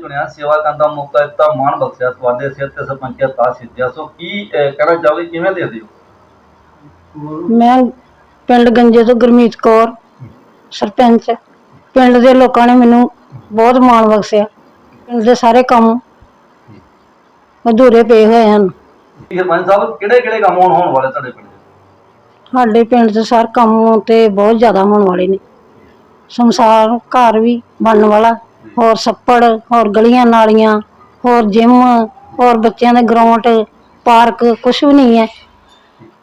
ਚੁਣਿਆ ਸੇਵਾ ਕਰਨ ਦਾ ਮੌਕਾ ਦਿੱਤਾ ਮਾਣ ਬਖਸ਼ਿਆ ਤੁਹਾਡੇ ਸਿਰ ਤੇ ਸਰਪੰਚੀਅਤ ਤਾਂ ਸਿੱਧਿਆ। ਸੋ ਕੀ ਅਹ, ਕਹਿਣਾ ਚਾਹੋਗੇ ਕਿਵੇਂ ਦੇਖਦੇ ਹੋ? ਮੈਂ ਪਿੰਡ ਗੰਜੇ ਤੋਂ ਗੁਰਮੀਤ ਕੌਰ ਸਰਪੰਚ। ਪਿੰਡ ਦੇ ਲੋਕਾਂ ਨੇ ਮੈਨੂੰ ਬਹੁਤ ਮਾਣ ਬਖਸ਼ਿਆ। ਪਿੰਡ ਦੇ ਸਾਰੇ ਕੰਮ ਅਧੂਰੇ ਪਏ ਹੋਏ ਹਨ। ਸਰਪੰਚ ਸਾਹਿਬ ਕਿਹੜੇ ਕਿਹੜੇ ਕੰਮ ਹੋਣ ਹੋਣ ਵਾਲੇ ਤੁਹਾਡੇ ਪਿੰਡ ਸਾਡੇ ਪਿੰਡ 'ਚ ਸਾਰੇ ਕੰਮ ਤੇ ਬਹੁਤ ਜ਼ਿਆਦਾ ਹੋਣ ਵਾਲੇ ਨੇ। ਸੰਸਾਰ ਘਰ ਵੀ ਬਣਨ ਵਾਲਾ ਹੋਰ ਛੱਪੜ ਹੋਰ ਗਲੀਆਂ ਨਾਲੀਆਂ ਹੋਰ ਜਿਮ ਹੋਰ ਬੱਚਿਆਂ ਦੇ ਗਰਾਊਂਡ ਪਾਰਕ ਕੁਝ ਵੀ ਨਹੀਂ ਹੈ।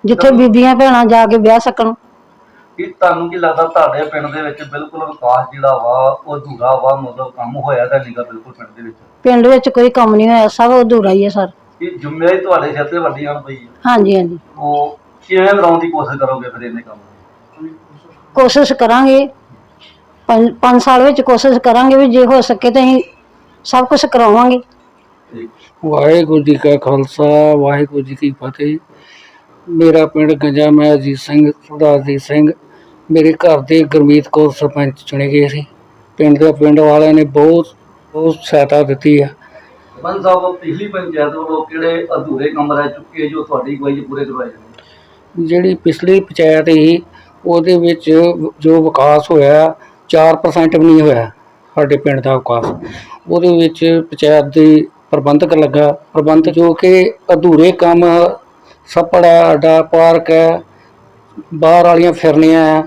ਜਿੱਥੇ ਬੀਬੀਆਂ ਭੈਣਾਂ ਜਾ ਕੇ ਵਿਆਹ ਸਕਣ। ਕੀ ਤੁਹਾਨੂੰ ਕੀ ਲੱਗਦਾ ਤੁਹਾਡੇ ਪਿੰਡ ਦੇ ਵਿੱਚ ਬਿਲਕੁਲ ਵਿਕਾਸ ਜਿਹੜਾ ਵਾ ਉਹ ਅਧੂਰਾ ਵਾ ਮਤਲਬ ਕੰਮ ਹੋਇਆ ਤਾਂ ਨਹੀਂਗਾ ਬਿਲਕੁਲ ਪਿੰਡ ਦੇ ਵਿੱਚ? ਪਿੰਡ ਵਿੱਚ ਕੋਈ ਕੰਮ ਨਹੀਂ ਹੋਇਆ ਸਭ ਅਧੂਰਾ ਹੀ ਹੈ ਸਰ। ਇਹ ਜ਼ਿੰਮੇਵਾਰੀ ਤੁਹਾਡੇ ਸਿਰ ਤੇ ਵੱਡੀ ਆਣ ਪਈ ਹੈ? ਹਾਂਜੀ ਹਾਂਜੀ। ਉਹ ਕਿਵੇਂ ਬਣਾਉਣ ਦੀ ਕੋਸ਼ਿਸ਼ ਕਰੋਗੇ ਫਿਰ ਇਹਨੇ ਕੰਮ ਨੂੰ? ਕੋਸ਼ਿਸ਼ ਕਰਾਂਗੇ। ਪੰਜ ਪੰਜ ਸਾਲ ਵਿੱਚ ਕੋਸ਼ਿਸ਼ ਕਰਾਂਗੇ ਵੀ ਜੇ ਹੋ ਸਕੇ ਤਾਂ ਅਸੀਂ ਸਭ ਕੁਝ ਕਰਾਵਾਂਗੇ। ਵਾਹਿਗੁਰੂ ਜੀ ਕਾ ਖਾਲਸਾ ਵਾਹਿਗੁਰੂ ਜੀ ਕੀ ਫਤਿਹ। ਮੇਰਾ ਪਿੰਡ ਗੰਜਾ ਮੈਂ ਅਜੀਤ ਸਿੰਘ ਸਰਦਾਰ ਅਜੀਤ ਸਿੰਘ। ਮੇਰੇ ਘਰ ਦੇ ਗੁਰਮੀਤ ਕੌਰ ਸਰਪੰਚ ਚੁਣੇ ਗਏ ਸੀ। ਪਿੰਡ ਦੇ ਪਿੰਡ ਵਾਲਿਆਂ ਨੇ ਬਹੁਤ ਬਹੁਤ ਸਹਾਇਤਾ ਦਿੱਤੀ ਆ। ਸਰਪੰਚ ਸਾਹਿਬ ਪਿਛਲੀ ਪੰਚਾਇਤ ਵੱਲੋਂ ਕਿਹੜੇ ਅਧੂਰੇ ਕੰਮ ਰਹਿ ਚੁੱਕੇ ਜੋ ਤੁਹਾਡੀ ਅਗਵਾਈ ਪੂਰੇ ਕਰਵਾਏ ਜਾਣਗੇ ਜਿਹੜੀ ਪਿਛਲੀ ਪੰਚਾਇਤ ਸੀ ਉਹਦੇ ਵਿੱਚ ਜੋ ਵਿਕਾਸ ਹੋਇਆ 4% ਵੀ ਨਹੀਂ ਹੋਇਆ ਸਾਡੇ ਪਿੰਡ ਦਾ ਵਿਕਾਸ। ਉਹਦੇ ਵਿੱਚ ਪੰਚਾਇਤ ਦੇ ਪ੍ਰਬੰਧਕ ਲੱਗਾ। ਪ੍ਰਬੰਧ ਜੋ ਕਿ ਅਧੂਰੇ ਕੰਮ ਛੱਪੜ ਹੈ ਅੱਡਾ ਪਾਰਕ ਹੈ ਬਾਹਰ ਵਾਲੀਆਂ ਫਿਰਨੀਆਂ ਹੈ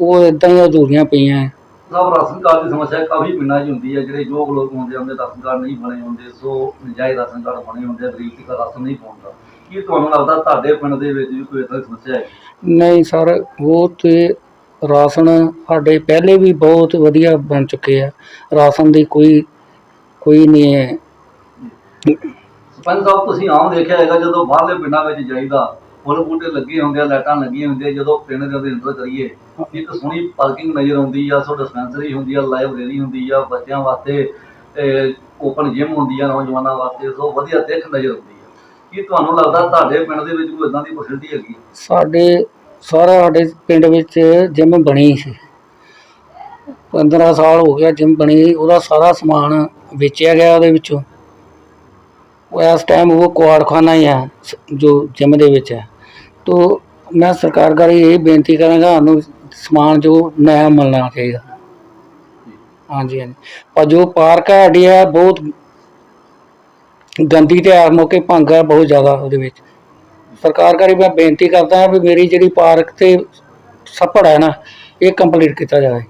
ਉਹ ਇਦਾਂ ਹੀ ਅਧੂਰੀਆਂ ਪਈਆਂ ਹੈ। ਸਭ ਰਾਸ਼ਨ ਕਾਰਡ ਦੀ ਸਮੱਸਿਆ ਕਾਫੀ ਪਿੰਡਾਂ 'ਚ ਹੁੰਦੀ ਹੈ ਜਿਹੜੇ ਯੋਗ ਲੋਕ ਹੁੰਦੇ ਹੁੰਦੇ ਰਾਸ਼ਨ ਕਾਰਡ ਨਹੀਂ ਬਣੇ ਹੁੰਦੇ ਸੋ ਨਜਾਇਜ਼ ਰਾਸ਼ਨ ਕਾਰਡ ਬਣੇ ਹੁੰਦੇ ਆ, ਗਰੀਬ ਤੱਕ ਰਾਸ਼ਨ ਨਹੀਂ ਪਹੁੰਚਦਾ ਕੀ ਤੁਹਾਨੂੰ ਲੱਗਦਾ ਤੁਹਾਡੇ ਪਿੰਡ ਦੇ ਵਿੱਚ ਵੀ ਕੋਈ ਏਦਾਂ ਦੀ ਸਮੱਸਿਆ ਹੈ ਨਹੀਂ ਸਰ ਉਹ ਤੇ ਰਾਸ਼ਨ ਸਾਡੇ ਪਹਿਲੇ ਵੀ ਬਹੁਤ ਵਧੀਆ ਬਣ ਚੁੱਕੇ ਆ। ਰਾਸ਼ਨ ਦੀ ਕੋਈ ਕੋਈ ਨਹੀਂ ਹੈ। ਸਰਪੰਚ ਸਾਹਿਬ ਤੁਸੀਂ ਆਮ ਦੇਖਿਆ ਹੈਗਾ ਜਦੋਂ ਬਾਹਰਲੇ ਪਿੰਡਾਂ ਵਿੱਚ ਜਾਈਦਾ ਫੁੱਲ ਬੂਟੇ ਲੱਗੇ ਹੁੰਦੇ ਆ ਲਾਈਟਾਂ ਲੱਗੀਆਂ ਹੁੰਦੀਆਂ ਜਦੋਂ ਪਿੰਡ ਦੇ ਅੰਦਰ ਕਰੀਏ ਇੱਕ ਸੋਹਣੀ ਪਾਰਕਿੰਗ ਨਜ਼ਰ ਆਉਂਦੀ ਆ ਸੋ ਡਿਸਪੈਂਸਰੀ ਹੁੰਦੀ ਆ ਲਾਇਬ੍ਰੇਰੀ ਹੁੰਦੀ ਆ ਬੱਚਿਆਂ ਵਾਸਤੇ ਓਪਨ ਜਿਮ ਹੁੰਦੀ ਆ ਨੌਜਵਾਨਾਂ ਵਾਸਤੇ ਸੋ ਵਧੀਆ ਦਿੱਖ ਨਜ਼ਰ ਆਉਂਦੀ ਆ। ਕੀ ਤੁਹਾਨੂੰ ਲੱਗਦਾ ਤੁਹਾਡੇ ਪਿੰਡ ਦੇ ਵਿੱਚ ਕੋਈ ਇਦਾਂ ਦੀ ਫੈਸਿਲਿਟੀ ਹੈਗੀ ਸਾਡੇ ਸਾਰਾ ਸਾਡੇ ਪਿੰਡ ਵਿੱਚ ਜਿਮ ਬਣੀ ਸੀ। 15 ਸਾਲ ਹੋ ਗਿਆ ਜਿਮ ਬਣੀ, ਉਹਦਾ ਸਾਰਾ ਸਮਾਨ ਵੇਚਿਆ ਗਿਆ ਉਹਦੇ ਵਿੱਚੋਂ। ਉਹ ਇਸ ਟਾਈਮ ਉਹ ਕੁਆੜਖਾਨਾ ਹੀ ਹੈ ਸ- ਜੋ ਜਿਮ ਦੇ ਵਿੱਚ ਹੈ ਤੋ ਮੈਂ ਸਰਕਾਰ ਕਰੀ ਇਹ ਬੇਨਤੀ ਕਰਾਂਗਾ, ਸਾਨੂੰ ਸਮਾਨ ਜੋ ਨਇਆ ਮਿਲਣਾ ਚਾਹੀਦਾ। ਹਾਂਜੀ ਹਾਂਜੀ। ਪਰ ਜੋ ਪਾਰਕ ਹੈ, ਸਾਡੀ ਹੈ, ਬਹੁਤ ਗੰਦੀ ਤੇ ਆ ਮੌਕੇ ਭੰਗ ਹੈ, ਬਹੁਤ ਜ਼ਿਆਦਾ ਉਹਦੇ ਵਿੱਚ। ਸਰਕਾਰ ਕਰੀ ਮੈਂ ਬੇਨਤੀ ਕਰਦਾ ਹਾਂ ਵੀ ਮੇਰੀ ਜਿਹੜੀ ਪਾਰਕ ਤੇ ਛੱਪੜ ਹੈ ਨਾ ਇਹ ਕੰਪਲੀਟ ਕੀਤਾ ਜਾਵੇ।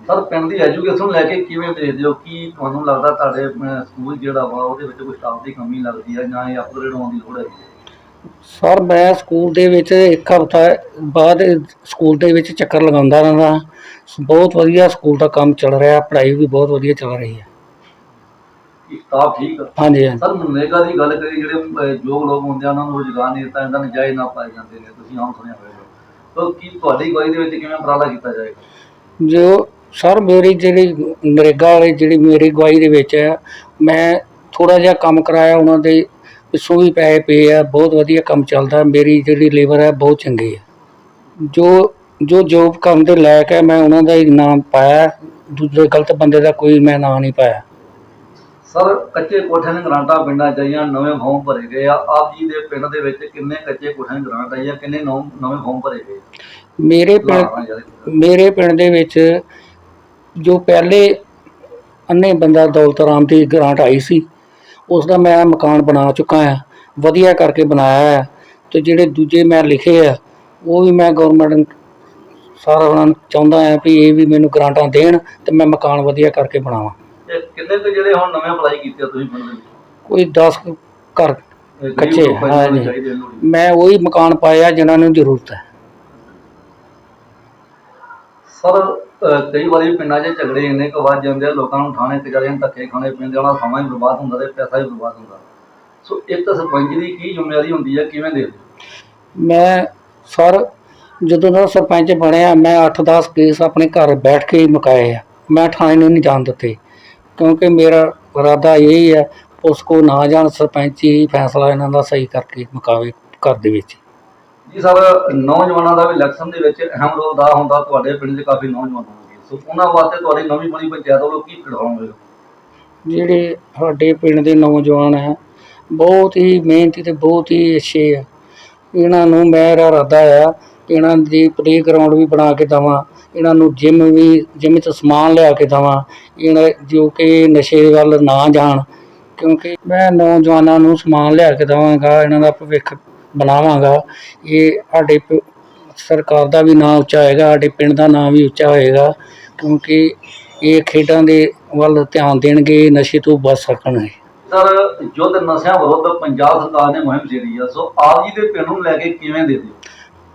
ਸਰ ਪਿੰਡ ਦੀ ਐਜੂਕੇਸ਼ਨ ਲੈ ਕੇ ਕਿਵੇਂ ਦੇਖਦੇ ਹੋ? ਕੀ ਤੁਹਾਨੂੰ ਲੱਗਦਾ ਤੁਹਾਡੇ ਸਕੂਲ ਜਿਹੜਾ ਵਾ ਉਹਦੇ ਵਿੱਚ ਕੋਈ ਸਟਾਫ ਦੀ ਕਮੀ ਲੱਗਦੀ ਹੈ ਜਾਂ ਇਹ ਅਪਗ੍ਰੇਡ ਹੋਣ ਦੀ ਲੋੜ ਹੈ? ਸਰ ਮੈਂ ਸਕੂਲ ਦੇ ਵਿੱਚ ਇੱਕ ਹਫ਼ਤਾ ਬਾਅਦ ਸਕੂਲ ਦੇ ਵਿੱਚ ਚੱਕਰ ਲਗਾਉਂਦਾ ਰਹਿੰਦਾ ਬਹੁਤ ਵਧੀਆ ਸਕੂਲ ਦਾ ਕੰਮ ਚੱਲ ਰਿਹਾ ਪੜ੍ਹਾਈ ਵੀ ਬਹੁਤ ਵਧੀਆ ਚੱਲ ਰਹੀ ਹੈ। ਕੀ ਸਟਾਫ ਠੀਕ ਆ? ਹਾਂਜੀ ਹਾਂਜੀ। ਸਰ ਮਨਰੇਗਾ ਦੀ ਗੱਲ ਕਰੀ ਜਿਹੜੇ ਯੋਗ ਲੋਕ ਹੁੰਦੇ ਆ ਉਹਨਾਂ ਨੂੰ ਰੁਜ਼ਗਾਰ ਨਹੀਂ ਦਿੱਤਾ ਜਾਂਦਾ ਨਜਾਇਜ਼ ਨਾ ਪਾਏ ਜਾਂਦੇ ਨੇ। ਤੁਸੀਂ ਆਮ ਸੁਣਿਆ ਹੋਵੇਗਾ ਤਾਂ ਕੀ ਤੁਹਾਡੀ ਅਗਵਾਈ ਦੇ ਵਿੱਚ ਕਿਵੇਂ ਉਪਰਾਲਾ ਕੀਤਾ ਜਾਏਗਾ? ਜੋ ਸਰ ਮੇਰੀ ਜਿਹੜੀ ਨਰੇਗਾ ਵਾਲੀ ਜਿਹੜੀ ਮੇਰੀ ਅਗਵਾਈ ਦੇ ਵਿੱਚ ਹੈ ਮੈਂ ਥੋੜਾ ਜਿਹਾ ਕੰਮ ਕਰਾਇਆ ਉਹਨਾਂ ਦੇ ਪਿੱਛੋਂ ਵੀ ਪੈਸੇ ਪਏ ਆ ਬਹੁਤ ਵਧੀਆ ਕੰਮ ਚੱਲਦਾ ਮੇਰੀ ਜਿਹੜੀ ਲੇਬਰ ਹੈ ਬਹੁਤ ਚੰਗੀ ਹੈ। ਜੋ ਜੋ ਜੋਬ ਕਰਨ ਦੇ ਲਾਇਕ ਹੈ ਮੈਂ ਉਹਨਾਂ ਦਾ ਹੀ ਨਾਮ ਪਾਇਆ ਦੂਜੇ ਗਲਤ ਬੰਦੇ ਦਾ ਕੋਈ ਮੈਂ ਨਾਂ ਨਹੀਂ ਪਾਇਆ। ਸਰ ਕੱਚੇ ਕੋਠਿਆਂ ਦੀਆਂ ਗ੍ਰਾਂਟਾਂ ਪਿੰਡਾਂ 'ਚ ਆਈਆਂ ਨਵੇਂ ਫਾਰਮ ਭਰੇ ਗਏ ਆ। ਆਪ ਜੀ ਦੇ ਪਿੰਡ ਦੇ ਵਿੱਚ ਕਿੰਨੇ ਕੱਚੇ ਕੋਠਿਆਂ ਦੀ ਗ੍ਰਾਂਟ ਆਈ ਆ ਕਿੰਨੇ ਨੌ- ਨਵੇਂ ਫਾਰਮ ਭਰੇ ਗਏ? ਮੇਰੇ ਪਿੰਡ। ਮੇਰੇ ਪਿੰਡ ਦੇ ਵਿੱਚ ਜੋ ਪਹਿਲੇ ਅੰਨੇ ਬੰਦਾ ਦੌਲਤ ਰਾਮ ਦੀ ਗ੍ਰਾਂਟ ਆਈ ਸੀ ਉਸ ਦਾ ਮੈਂ ਮਕਾਨ ਬਣਾ ਚੁੱਕਾ ਹਾਂ ਵਧੀਆ ਕਰਕੇ ਬਣਾਇਆ ਹੈ। ਤੇ ਜਿਹੜੇ ਦੂਜੇ ਮੈਂ ਲਿਖੇ ਆ ਉਹ ਵੀ ਮੈਂ ਗਵਰਨਮੈਂਟ ਸਾਰਾ ਉਹਨਾਂ ਨੂੰ ਚਾਹੁੰਦਾ ਹਾਂ ਵੀ ਇਹ ਵੀ ਮੈਨੂੰ ਗ੍ਰਾਂਟਾਂ ਦੇਣ ਤੇ ਮੈਂ ਮਕਾਨ ਵਧੀਆ ਕਰਕੇ ਬਣਾਵਾਂ। ਤੇ ਕਿੰਨੇ ਕੁ ਜਿਹੜੇ ਹੁਣ ਨਵੇਂ ਅਪਲਾਈ ਕੀਤੇ ਆ ਤੁਸੀਂ ਪਿੰਡ ਦੇ ਵਿੱਚ? ਕੋਈ 10 ਘਰ ਇਹ ਗਰੀਬ ਕੱਚੇ, ਲੋਕਾਂ ਨੂੰ ਹਾਂਜੀ। ਚਾਹੀਦੇ ਲੋੜ ਮੈਂ ਉਹੀ ਮਕਾਨ ਪਾਇਆ ਜਿਨ੍ਹਾਂ ਨੂੰ ਜ਼ਰੂਰਤ ਹੈ। ਸਰ ਅਹ ਕਈ ਵਾਰੀ ਪਿੰਡਾਂ 'ਚ ਝਗੜੇ ਇੰਨੇ ਕੁ ਵੱਜ ਜਾਂਦੇ ਆ ਲੋਕਾਂ ਨੂੰ ਥਾਣੇ ਕਚਹਿਰੀਆਂ ਨੂੰ ਧੱਕੇ ਖਾਣੇ ਪੈਂਦੇ ਉਹਨਾਂ ਦਾ ਸਮਾਂ ਵੀ ਬਰਬਾਦ ਹੁੰਦਾ ਤੇ ਪੈਸਾ ਵੀ ਬਰਬਾਦ ਹੁੰਦਾ। ਸੋ ਇੱਕ ਸਰਪੰਚ ਦੀ ਕੀ ਜ਼ਿੰਮੇਵਾਰੀ ਹੁੰਦੀ ਹੈ ਕਿਵੇਂ ਦੇਖਦੇ ਹੋ? ਮੈਂ ਸਰ ਜਦੋਂ ਦਾ ਸਰਪੰਚ ਬਣਿਆ ਮੈਂ 8-10 ਕੇਸ ਆਪਣੇ ਘਰ ਬੈਠ ਕੇ ਹੀ ਮੁਕਾਏ ਆ। ਮੈਂ ਥਾਣੇ ਨੂੰ ਨਹੀਂ ਜਾਣ ਦਿੱਤੇ। ਕਿਉਂਕਿ ਮੇਰਾ ਇਰਾਦਾ ਇਹ ਹੀ ਹੈ ਉਸ ਕੋ ਨਾ ਜਾਣ ਸਰਪੰਚ ਹੀ ਫੈਸਲਾ ਇਹਨਾਂ ਦਾ ਸਹੀ ਕਰਕੇ ਮੁਕਾਵੇ ਘਰ ਦੇ ਵਿੱਚ। ਜੀ ਸਰ ਨੌਜਵਾਨਾਂ ਦਾ ਵੀ ਇਲੈਕਸ਼ਨ ਦੇ ਵਿੱਚ ਅਹਿਮ ਰੋਲ ਅਦਾ ਹੁੰਦਾ ਤੁਹਾਡੇ ਪਿੰਡ 'ਚ ਕਾਫੀ ਨੌਜਵਾਨ ਹੋਣਗੇ। ਸੋ ਉਹਨਾਂ ਵਾਸਤੇ ਤੁਹਾਡੀ ਨਵੀਂ ਬਣੀ ਪੰਚਾਇਤ ਵੱਲੋਂ ਕੀ ਕਢਵਾਉਂਗੇ ਜਿਹੜੇ ਸਾਡੇ ਪਿੰਡ ਦੇ ਨੌਜਵਾਨ ਹੈ ਬਹੁਤ ਹੀ ਮਿਹਨਤੀ ਤੇ ਬਹੁਤ ਹੀ ਅੱਛੇ ਆ। ਇਹਨਾਂ ਨੂੰ ਮੇਰਾ ਇਰਾਦਾ ਆ ਇਹਨਾਂ ਦੀ ਪਲੇਗਰਾਉਂਡ ਵੀ ਬਣਾ ਕੇ ਦੇਵਾਂ, ਇਹਨਾਂ ਨੂੰ ਜਿਮ ਵੀ ਜਿਮ 'ਚ ਸਮਾਨ ਲਿਆ ਕੇ ਦੇਵਾਂ, ਇਹਨਾਂ ਜੋ ਕਿ ਨਸ਼ੇ ਵੱਲ ਨਾ ਜਾਣ, ਕਿਉਂਕਿ ਮੈਂ ਨੌਜਵਾਨਾਂ ਨੂੰ ਸਮਾਨ ਲਿਆ ਕੇ ਦੇਵਾਂਗਾ, ਇਹਨਾਂ ਦਾ ਭਵਿੱਖ ਬਣਾਵਾਂਗਾ। ਇਹ ਸਾਡੇ ਪ- ਸਰਕਾਰ ਦਾ ਵੀ ਨਾਂ ਉੱਚਾ ਹੋਏਗਾ, ਸਾਡੇ ਪਿੰਡ ਦਾ ਨਾਂ ਵੀ ਉੱਚਾ ਹੋਏਗਾ, ਕਿਉਂਕਿ ਇਹ ਖੇਡਾਂ ਦੇ ਵੱਲ ਧਿਆਨ ਦੇਣਗੇ, ਨਸ਼ੇ ਤੋਂ ਬਚ ਸਕਣਗੇ। ਸਰ ਯੁੱਧ ਨਸ਼ਿਆਂ ਵਿਰੁੱਧ ਪੰਜਾਬ ਸਰਕਾਰ ਨੇ ਮੁਹਿੰਮ ਛੇੜੀ ਆ, ਸੋ ਆਪ ਜੀ ਦੇ ਪਿੰਡ ਨੂੰ ਲੈ ਕੇ ਕਿਵੇਂ ਦੇ ਦਿਓ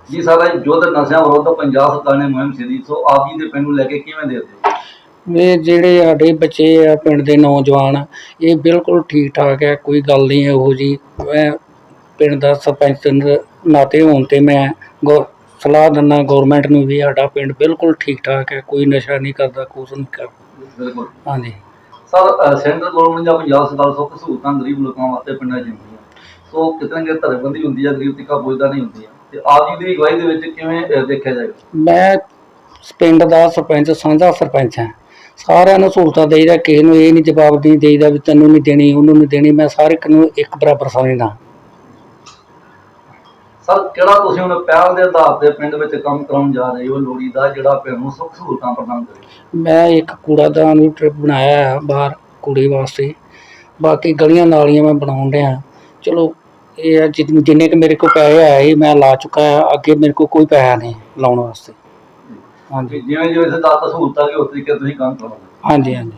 ਜੀ ਸਾਰਾ ਯੁੱਧ ਨਸ਼ਿਆਂ ਵਿਰੁੱਧ ਪੰਜਾਬ ਸਰਕਾਰ ਨੇ ਮੁਹਿੰਮ ਛੇੜੀ ਸੋ ਆਪ ਜੀ ਦੇ ਪਿੰਡ ਨੂੰ ਲੈ ਕੇ ਕਿਵੇਂ ਦੇ ਦਿਓ ਇਹ ਜਿਹੜੇ ਸਾਡੇ ਬੱਚੇ ਆ ਪਿੰਡ ਦੇ ਨੌਜਵਾਨ ਇਹ ਬਿਲਕੁਲ ਠੀਕ ਠਾਕ ਹੈ ਕੋਈ ਗੱਲ ਨਹੀਂ ਇਹੋ ਜੀ ਮੈਂ ਪਿੰਡ ਦਾ ਸਰਪੰਚ ਦੇ ਨਾਤੇ ਹੋਣ ਤੇ ਮੈਂ ਗੌ ਸਲਾਹ ਦਿੰਦਾ ਗਵਰਨਮੈਂਟ ਨੂੰ ਵੀ ਸਾਡਾ ਪਿੰਡ ਬਿਲਕੁਲ ਠੀਕ ਠਾਕ ਹੈ ਕੋਈ ਨਸ਼ਾ ਨਹੀਂ ਕਰਦਾ ਕੁਛ ਨਹੀਂ ਕਰਦਾ। ਬਿਲਕੁਲ। ਹਾਂਜੀ। ਸਰ ਸੈਂਟਰ ਗਵਰਨਮੈਂਟ ਜਾਂ ਪੰਜਾਬ ਸਰਕਾਰ ਸੁੱਖ ਸਹੂਲਤਾਂ ਗਰੀਬ ਲੋਕਾਂ ਵਾਸਤੇ ਪਿੰਡਾਂ 'ਚ ਹੁੰਦੀਆਂ। ਸੋ ਕਿਤੇ ਨਾ ਕਿਤੇ ਧਰਬੰਦੀ ਹੁੰਦੀ ਆ ਗਰੀਬ ਤੀਕਾ ਪੁੱਜਦਾ ਨਹੀਂ ਹੁੰਦੀ ਤੇ ਆਪ ਜੀ ਦੀ ਅਗਵਾਈ ਦੇ ਵਿੱਚ ਕਿਵੇਂ ਅ, ਦੇਖਿਆ ਜਾਏਗਾ? ਮੈਂ ਪਿੰਡ ਦਾ ਸਰਪੰਚ ਸਾਂਝਾ ਸਰਪੰਚ ਹਾਂ। ਸਾਰਿਆਂ ਨੂੰ ਸਹੂਲਤਾਂ ਦੇਈਦਾ ਕਿਸੇ ਨੂੰ ਇਹ ਨਹੀਂ ਜਵਾਬ ਨਹੀਂ ਦੇਈਦਾ ਵੀ ਤੈਨੂੰ ਨਹੀਂ ਦੇਣੀ ਉਹਨੂੰ ਨਹੀਂ ਦੇਣੀ ਮੈਂ ਸਾਰੇ ਇੱਕ ਨੂੰ ਇੱਕ ਬਰਾਬਰ ਸਮਝਦਾ। ਸਰ ਕਿਹੜਾ ਤੁਸੀਂ ਹੁਣ ਪਹਿਲ ਦੇ ਆਧਾਰ ਤੇ ਪਿੰਡ ਵਿੱਚ ਕੰਮ ਕਰਾਉਣ ਜਾ ਰਹੇ ਹੋ ਲੋੜੀ ਦਾ ਜਿਹੜਾ ਪਿੰਡ ਨੂੰ ਸੁੱਖ ਸਹੂਲਤਾਂ ਪ੍ਰਦਾਨ ਕਰੇ? ਮੈਂ ਇੱਕ ਕੂੜਾਦਾਨ ਵੀ ਟ੍ਰਿਪ ਬਣਾਇਆ ਹੈ ਬਾਹਰ ਕੂੜੇ ਵਾਸਤੇ। ਬਾਕੀ ਗਲੀਆਂ ਨਾਲੀਆਂ ਮੈਂ ਬਣਾਉਣ ਡਿਆ। ਚਲੋ ਇਹ ਆ ਜਿ- ਜਿੰਨੇ ਕੁ ਮੇਰੇ ਕੋਲ ਪੈਸੇ ਆਏ ਸੀ, ਮੈਂ ਲਾ ਚੁੱਕਾ ਆ ਅੱਗੇ ਮੇਰੇ ਕੋਲ ਕੋਈ ਪੈਸਾ ਨਹੀਂ ਲਾਉਣ ਵਾਸਤੇ। ਹਾਂਜੀ। ਜਿਵੇਂ ਜਿਵੇਂ ਸਹੂਲਤਾਂ ਕਿ ਉਸ ਤਰੀਕੇ ਤੁਸੀਂ ਕੰਮ ਕਰੋਗੇ। ਹਾਂਜੀ ਹਾਂਜੀ।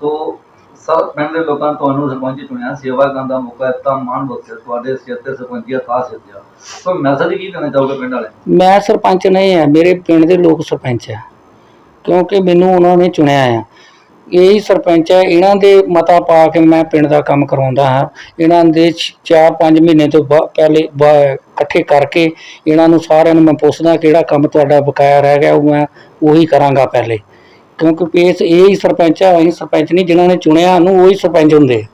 ਸੋ ਸਰ ਪਿੰਡ ਦੇ ਲੋਕਾਂ ਨੇ ਤੁਹਾਨੂੰ ਸਰਪੰਚ ਚੁਣਿਆ ਸੇਵਾ ਕਰਨ ਦਾ ਮੌਕਾ ਦਿੱਤਾ ਮਾਣ ਬਖਸ਼ਿਆ ਤੁਹਾਡੇ ਸਿਰ ਤੇ ਸਰਪੰਚੀਆ ਖਾਸ ਦਿੱਤਾ। ਸੋ ਮੈਸੇਜ ਕੀ ਦੇਣਾ ਚਾਹੋਗੇ ਪਿੰਡ ਵਾਲੇ? ਮੈਂ ਸਰਪੰਚ ਨਹੀਂ ਆ ਮੇਰੇ ਪਿੰਡ ਦੇ ਲੋਕ ਸਰਪੰਚ ਆ। ਕਿਉਂਕਿ ਮੈਨੂੰ ਉਹਨਾਂ ਨੇ ਚੁਣਿਆ ਆ। ਇਹੀ ਸਰਪੰਚ ਹੈ, ਇਹਨਾਂ ਦੇ ਮਤਾ ਪਾ ਕੇ ਮੈਂ ਪਿੰਡ ਦਾ ਕੰਮ ਕਰਾਉਂਦਾ ਹਾਂ। ਇਹਨਾਂ ਦੇ 4-5 ਮਹੀਨੇ ਤੋਂ ਬਾ- ਪਹਿਲੇ ਬਾ- ਇਕੱਠੇ ਕਰਕੇ ਇਹਨਾਂ ਨੂੰ ਸਾਰਿਆਂ ਨੂੰ ਮੈਂ ਪੁੱਛਦਾ ਕਿਹੜਾ ਕੰਮ ਤੁਹਾਡਾ ਬਕਾਇਆ ਰਹਿ ਗਿਆ, ਉਹ ਮੈਂ ਉਹੀ ਕਰਾਂਗਾ ਪਹਿਲੇ। ਕਿਉਂਕਿ ਪੇਸ ਇਹ ਹੀ ਸਰਪੰਚ ਹੈ ਅਸੀਂ ਸਰਪੰਚ ਨਹੀਂ, ਜਿਨ੍ਹਾਂ ਨੇ ਚੁਣਿਆ ਨੂੰ ਉਹੀ ਸਰਪੰਚ ਹੁੰਦੇ